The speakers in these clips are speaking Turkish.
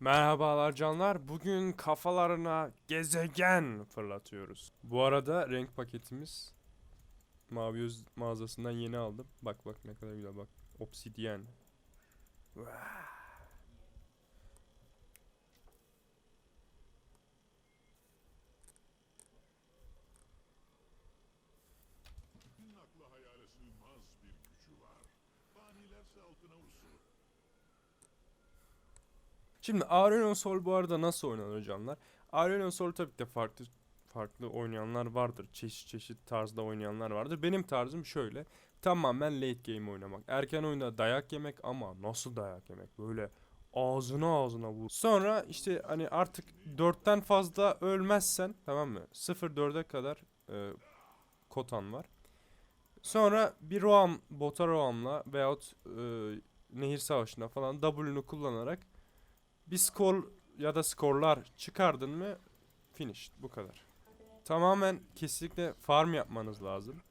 Merhabalar canlar. Bugün kafalarına gezegen fırlatıyoruz. Bu arada renk paketimiz Mavi Öz mağazasından yeni aldım. Bak bak ne kadar güzel bak. Obsidian. Vah. Şimdi Aurelion Sol bu arada nasıl oynanır canlar? Aurelion Sol tabii ki de farklı farklı oynayanlar vardır. Çeşit çeşit tarzda oynayanlar vardır. Benim tarzım şöyle. Tamamen late game oynamak. Erken oyunda dayak yemek ama nasıl dayak yemek? Böyle ağzına ağzına vur. Sonra işte hani artık 4'ten fazla ölmezsen tamam mı? 0-4'e kadar e, kotan var. Sonra bir roam, bota roamla veyahut e, nehir savaşında falan W'nu kullanarak bir skor ya da skorlar çıkardın mı finish bu kadar. Tamamen kesinlikle farm yapmanız lazım.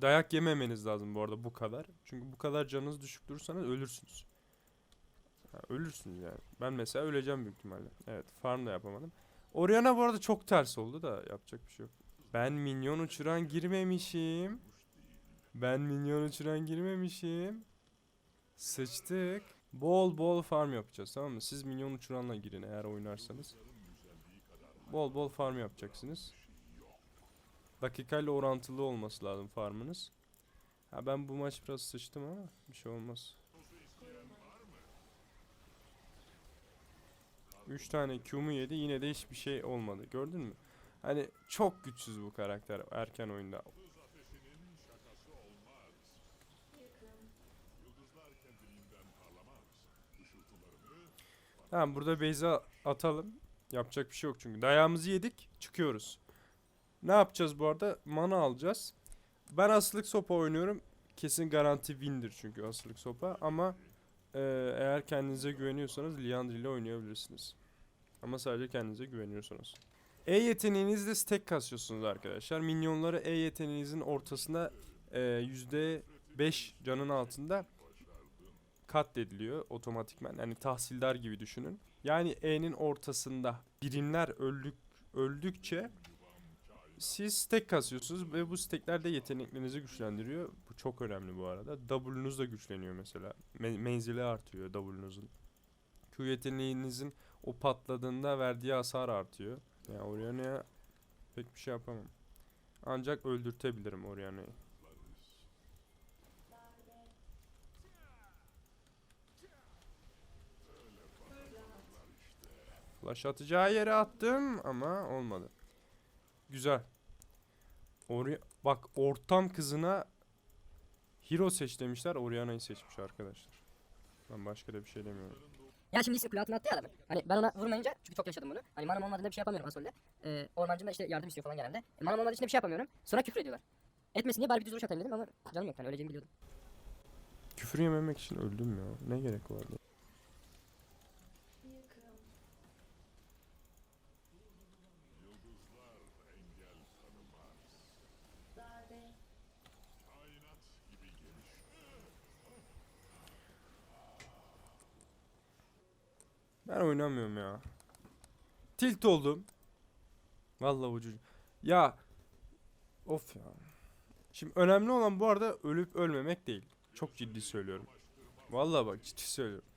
Dayak yememeniz lazım bu arada bu kadar. Çünkü bu kadar canınız düşük durursanız ölürsünüz. Ha, ölürsünüz yani. Ben mesela öleceğim büyük ihtimalle. Evet farm da yapamadım. Oriana bu arada çok ters oldu da yapacak bir şey yok. Ben minyon uçuran girmemişim. Ben minyon uçuran girmemişim. Sıçtık. Bol bol farm yapacağız tamam mı? Siz minyon uçuranla girin eğer oynarsanız. Bol bol farm yapacaksınız. Dakikayla orantılı olması lazım farmınız. Ha ben bu maç biraz sıçtım ama bir şey olmaz. 3 tane Q'mu yedi yine de hiçbir şey olmadı. Gördün mü? Hani çok güçsüz bu karakter erken oyunda. Tamam burada base'e atalım. Yapacak bir şey yok çünkü. Dayağımızı yedik. Çıkıyoruz. Ne yapacağız bu arada? Mana alacağız. Ben asılık sopa oynuyorum. Kesin garanti win'dir çünkü asılık sopa. Ama e, eğer kendinize güveniyorsanız Liandry ile oynayabilirsiniz. Ama sadece kendinize güveniyorsanız. E yeteneğinizle stack kasıyorsunuz arkadaşlar. Minyonları E yeteneğinizin ortasında e, %5 canın altında katlediliyor otomatikman. Yani tahsildar gibi düşünün. Yani E'nin ortasında birimler öldük öldükçe siz stack kasıyorsunuz ve bu stackler de yeteneklerinizi güçlendiriyor. Bu çok önemli bu arada. W'nuz da güçleniyor mesela. Me- menzili artıyor W'nuzun. Q yeteneğinizin o patladığında verdiği hasar artıyor. Yani Oriana'ya pek bir şey yapamam. Ancak öldürtebilirim Oriana'yı. Flash atacağı yere attım ama olmadı. Güzel. Ori bak ortam kızına hero seç demişler. Oriana'yı seçmiş arkadaşlar. Ben başka da bir şey demiyorum. Ya şimdi isim kule altına attı ya adamı. Hani ben ona vurmayınca çünkü çok yaşadım bunu. Hani manam olmadığında bir şey yapamıyorum Asol'de. Ee, ormancım da işte yardım istiyor falan genelde. E, manam olmadığı için de bir şey yapamıyorum. Sonra küfür ediyorlar. Etmesin diye bari bir düz vuruş atayım dedim ama canım yok yani öleceğimi biliyordum. Küfür yememek için öldüm ya. Ne gerek vardı? Ben oynamıyorum ya. Tilt oldum. Vallahi ucu. Ya of ya. Şimdi önemli olan bu arada ölüp ölmemek değil. Çok ciddi söylüyorum. Vallahi bak ciddi söylüyorum.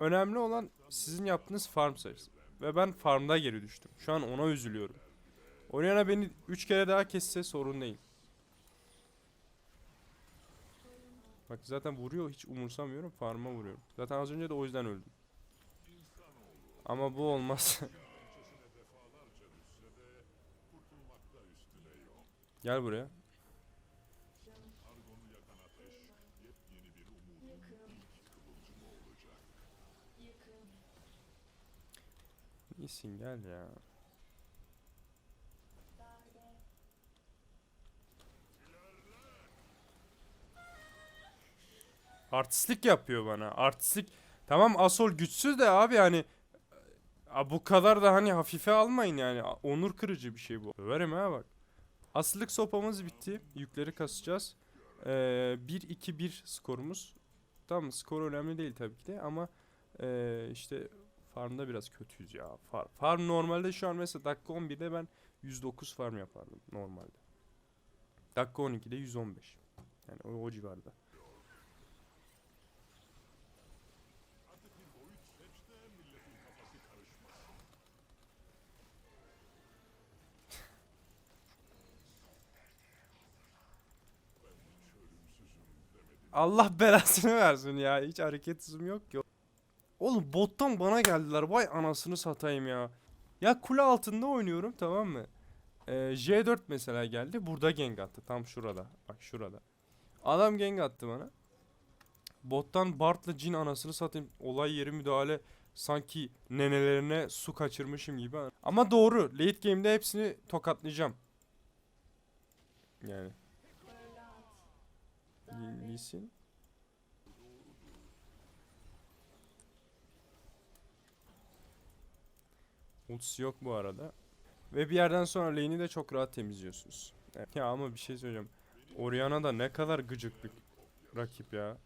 Önemli olan sizin yaptığınız farm sayısı. Ve ben farmda geri düştüm. Şu an ona üzülüyorum. Oriana beni 3 kere daha kesse sorun değil. Bak zaten vuruyor hiç umursamıyorum farma vuruyorum. Zaten az önce de o yüzden öldüm. Ama bu olmaz. Gel buraya. İyisin gel ya. Artistlik yapıyor bana. Artistlik. Tamam Asol güçsüz de abi yani A, bu kadar da hani hafife almayın yani. Onur kırıcı bir şey bu. Döverim ha bak. Asılık sopamız bitti. Yükleri kasacağız. Ee, 1-2-1 skorumuz. Tamam skor önemli değil tabii ki de ama ee, işte Farmda biraz kötüyüz ya. Far, farm normalde şu an mesela dakika 11'de ben 109 farm yapardım normalde. Dakika 12'de 115. Yani o, o civarda. Artık bir boyut seç de milletin kafası karışmasın. Ben hiç ölümsüzüm demedim. Allah belasını versin ya. Hiç hareket yok ki. Oğlum bottan bana geldiler. Vay anasını satayım ya. Ya kule altında oynuyorum tamam mı? Ee, J4 mesela geldi. Burada gank attı. Tam şurada. Bak şurada. Adam gank attı bana. Bottan Bart'la Jin anasını satayım. Olay yeri müdahale sanki nenelerine su kaçırmışım gibi. Ama doğru. Late game'de hepsini tokatlayacağım. Yani. Lee- Lee yok bu arada. Ve bir yerden sonra lane'i de çok rahat temizliyorsunuz. Evet. Ya ama bir şey söyleyeceğim. Orianna da ne kadar gıcık bir rakip ya.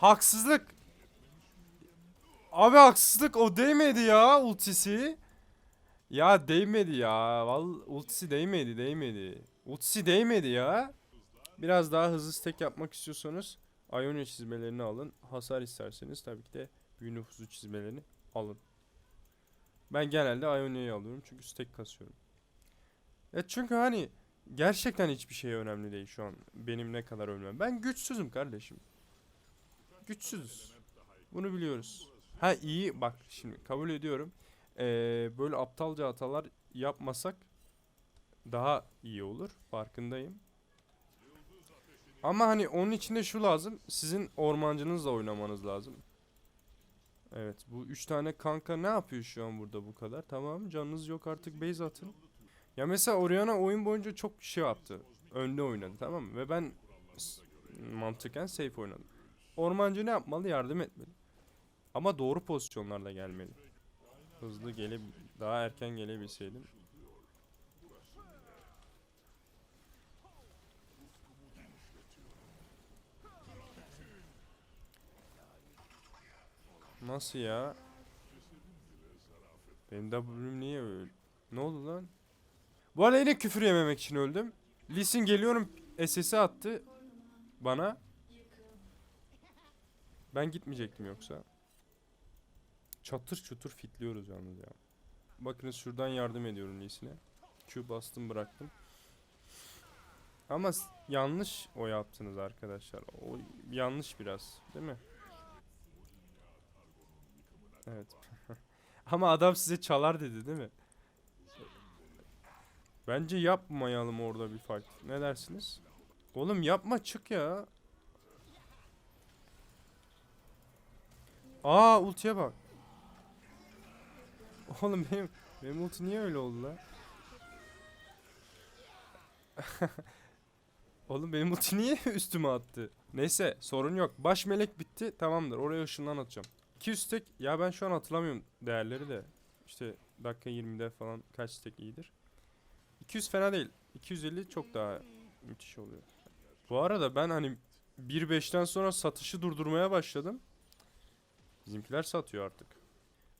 Haksızlık. Abi haksızlık o değmedi ya ultisi. Ya değmedi ya. Vallahi ultisi değmedi, değmedi. Ultisi değmedi ya. Biraz daha hızlı stack yapmak istiyorsanız Ionia çizmelerini alın. Hasar isterseniz tabii ki de büyü nüfuzu çizmelerini alın. Ben genelde Ionia'yı alıyorum çünkü stack kasıyorum. Ya çünkü hani gerçekten hiçbir şey önemli değil şu an benim ne kadar ölmem. Ben güçsüzüm kardeşim. Güçsüzüz. Bunu biliyoruz. Ha iyi bak şimdi kabul ediyorum. Ee, böyle aptalca hatalar yapmasak daha iyi olur. Farkındayım. Ama hani onun için de şu lazım. Sizin ormancınızla oynamanız lazım. Evet bu üç tane kanka ne yapıyor şu an burada bu kadar? Tamam canınız yok artık base atın. Ya mesela Oriana oyun boyunca çok şey yaptı. Önde oynadı tamam mı? Ve ben mantıken safe oynadım. Ormancı ne yapmalı? Yardım etmeli. Ama doğru pozisyonlarla gelmeli. Hızlı gelip daha erken gelebilseydim. Nasıl ya? Benim W'm niye öyle? Ne oldu lan? Bu arada yine küfür yememek için öldüm. Lee Sin geliyorum SS'i attı bana. Ben gitmeyecektim yoksa. Çatır çutur fitliyoruz yalnız ya. Bakınız şuradan yardım ediyorum Lee Sin'e. Q bastım bıraktım. Ama yanlış o yaptınız arkadaşlar. O yanlış biraz değil mi? Evet. Ama adam size çalar dedi değil mi? Bence yapmayalım orada bir fight. Ne dersiniz? Oğlum yapma çık ya. Aa ultiye bak. Oğlum benim benim ulti niye öyle oldu lan? Oğlum benim ulti niye üstüme attı? Neyse sorun yok. Baş melek bitti. Tamamdır. Oraya ışınlan atacağım. 200 tek ya ben şu an hatırlamıyorum değerleri de. İşte dakika 20'de falan kaç tek iyidir. 200 fena değil. 250 çok daha müthiş oluyor. Bu arada ben hani 1.5'ten sonra satışı durdurmaya başladım. Bizimkiler satıyor artık.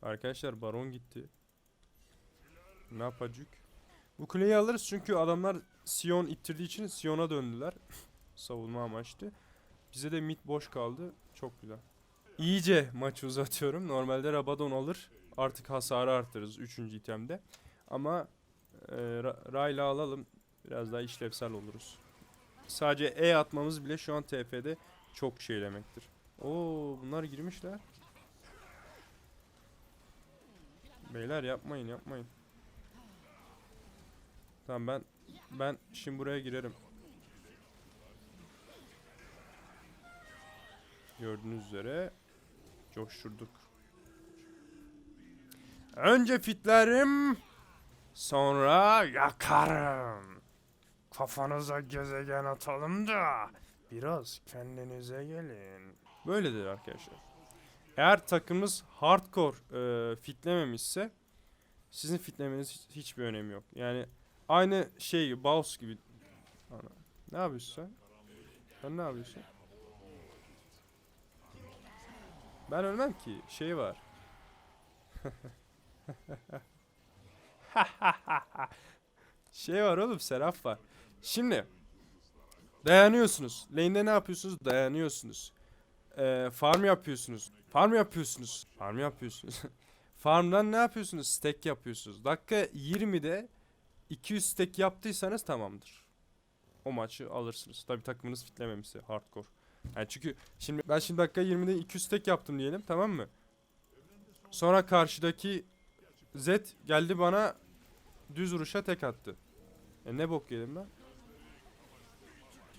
Arkadaşlar baron gitti. Ne yapacak? Bu kuleyi alırız çünkü adamlar Sion ittirdiği için Sion'a döndüler. Savunma amaçlı. Bize de mid boş kaldı. Çok güzel. İyice maçı uzatıyorum. Normalde Rabadon alır. Artık hasarı artırırız 3. itemde. Ama e, Ra- Rayla alalım. Biraz daha işlevsel oluruz. Sadece E atmamız bile şu an TF'de çok şey demektir. Oo bunlar girmişler. Beyler yapmayın yapmayın. Tamam ben ben şimdi buraya girerim. Gördüğünüz üzere coşturduk. Önce fitlerim, sonra yakarım. Kafanıza gezegen atalım da biraz kendinize gelin. Böyledir arkadaşlar. Eğer takımınız hardcore e, fitlememişse sizin fitlemeniz hiç- hiçbir önemi yok. Yani aynı şey Baus gibi. Ana. Ne yapıyorsun sen? Sen ne yapıyorsun? Ben ölmem ki. Şey var. şey var oğlum Seraf var. Şimdi dayanıyorsunuz. Lane'de ne yapıyorsunuz? Dayanıyorsunuz. Ee, farm yapıyorsunuz. Farm yapıyorsunuz. Farm yapıyorsunuz. Farmdan ne yapıyorsunuz? Stack yapıyorsunuz. Dakika 20'de 200 stack yaptıysanız tamamdır. O maçı alırsınız. Tabi takımınız fitlememişse hardcore. Yani çünkü şimdi ben şimdi dakika 20'de 200 stack yaptım diyelim tamam mı? Sonra karşıdaki Z geldi bana düz vuruşa tek attı. E ne bok yedim ben?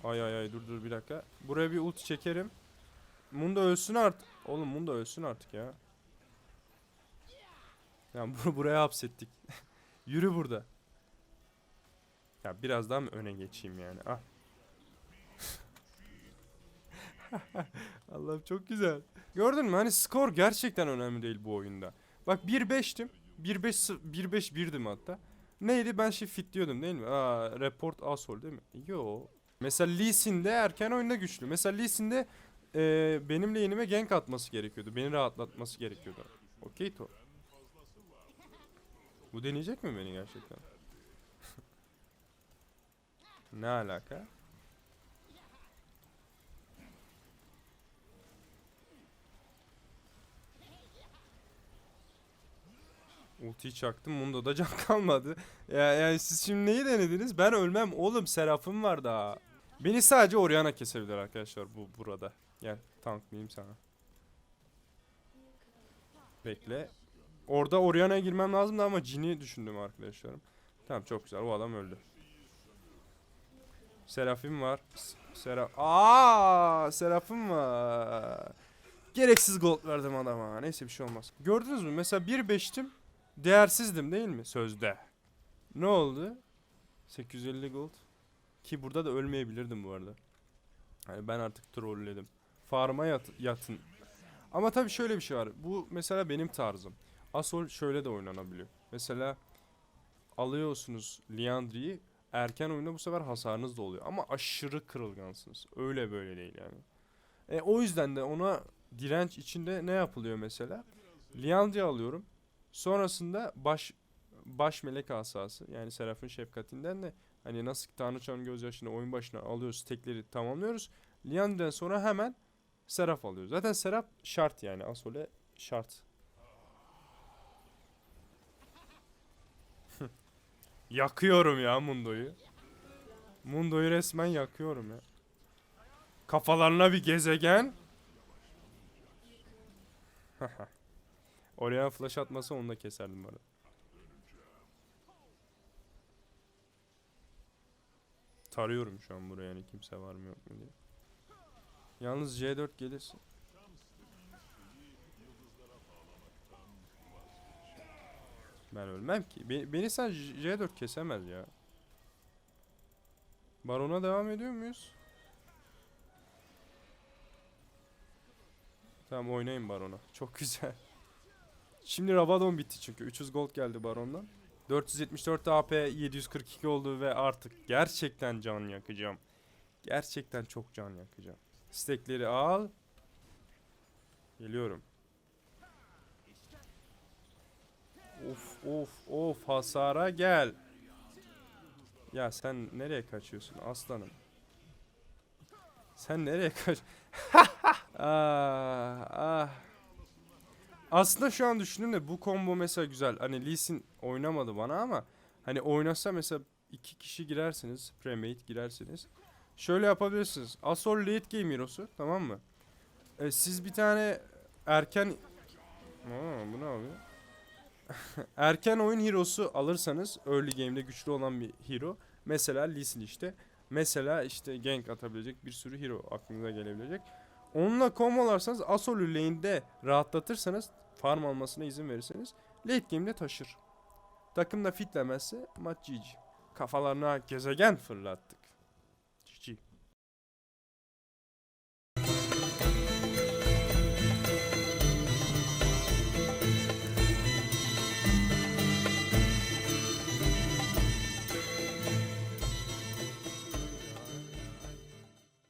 Ay ay ay dur dur bir dakika. Buraya bir ulti çekerim. Mundo ölsün artık. Oğlum Mundo ölsün artık ya. Ya bunu buraya hapsettik. Yürü burada. Ya biraz daha mı öne geçeyim yani? Ah. Allah'ım çok güzel. Gördün mü? Hani skor gerçekten önemli değil bu oyunda. Bak 1-5'tim. 1-5 1-5 birdim hatta. Neydi? Ben şey fit diyordum değil mi? Aa, report asol değil mi? Yo. Mesela Lee Sin erken oyunda güçlü. Mesela Lee Sin e, benim lane'ime gank atması gerekiyordu. Beni rahatlatması gerekiyordu. Okey to. Bu deneyecek mi beni gerçekten? ne alaka? Ultiyi çaktım. Bunda da can kalmadı. Ya, yani siz şimdi neyi denediniz? Ben ölmem. Oğlum Seraf'ım var daha. Beni sadece Orianna kesebilir arkadaşlar bu burada. Gel tanklayayım sana. Bekle. Orada Orianna'ya girmem lazımdı ama Jin'i düşündüm arkadaşlarım. Tamam çok güzel. O adam öldü. Serafim var. Seraf. Aa, Serafim var. Gereksiz gold verdim adama. Neyse bir şey olmaz. Gördünüz mü? Mesela 1.5'tim. Değersizdim değil mi? Sözde. Ne oldu? 850 gold. Ki burada da ölmeyebilirdim bu arada. Hani ben artık trolledim. Farm'a yat, yatın. Ama tabii şöyle bir şey var. Bu mesela benim tarzım. Asol şöyle de oynanabiliyor. Mesela alıyorsunuz Liandry'i erken oyunda bu sefer hasarınız da oluyor. Ama aşırı kırılgansınız. Öyle böyle değil yani. E, o yüzden de ona direnç içinde ne yapılıyor mesela? Liandry alıyorum. Sonrasında baş baş melek asası yani Seraf'ın şefkatinden de hani nasıl Tanrıçanın gözyaşını oyun başına alıyoruz tekleri tamamlıyoruz. Liandry'den sonra hemen Seraf alıyoruz. Zaten Seraf şart yani Asole şart. Yakıyorum ya Mundo'yu. Mundo'yu resmen yakıyorum ya. Kafalarına bir gezegen. Oraya flash atmasa onu da keserdim arada. Tarıyorum şu an buraya yani kimse var mı yok mu diye. Yalnız C4 gelirse. Ben ölmem ki. Be- beni sen J- C4 kesemez ya. Barona devam ediyor muyuz? Tamam oynayın Barona. Çok güzel. Şimdi Rabadon bitti çünkü. 300 gold geldi Baron'dan. 474 AP 742 oldu ve artık gerçekten can yakacağım. Gerçekten çok can yakacağım. Stekleri al. Geliyorum. Of of of hasara gel. Ya sen nereye kaçıyorsun aslanım? Sen nereye kaç? ah, ah. Aslında şu an düşündüm de bu combo mesela güzel. Hani Lee Sin oynamadı bana ama hani oynasa mesela iki kişi girersiniz, premate girersiniz. Şöyle yapabilirsiniz. Asol late game hero'su tamam mı? E, siz bir tane erken Aa, bu ne abi? erken oyun hero'su alırsanız early game'de güçlü olan bir hero. Mesela Lee Sin işte. Mesela işte gank atabilecek bir sürü hero aklınıza gelebilecek. Onunla kombolarsanız Asol'ü lane'de rahatlatırsanız farm almasına izin verirseniz late game'de taşır. Takım da fitlemezse maç GG. Kafalarına gezegen fırlattık.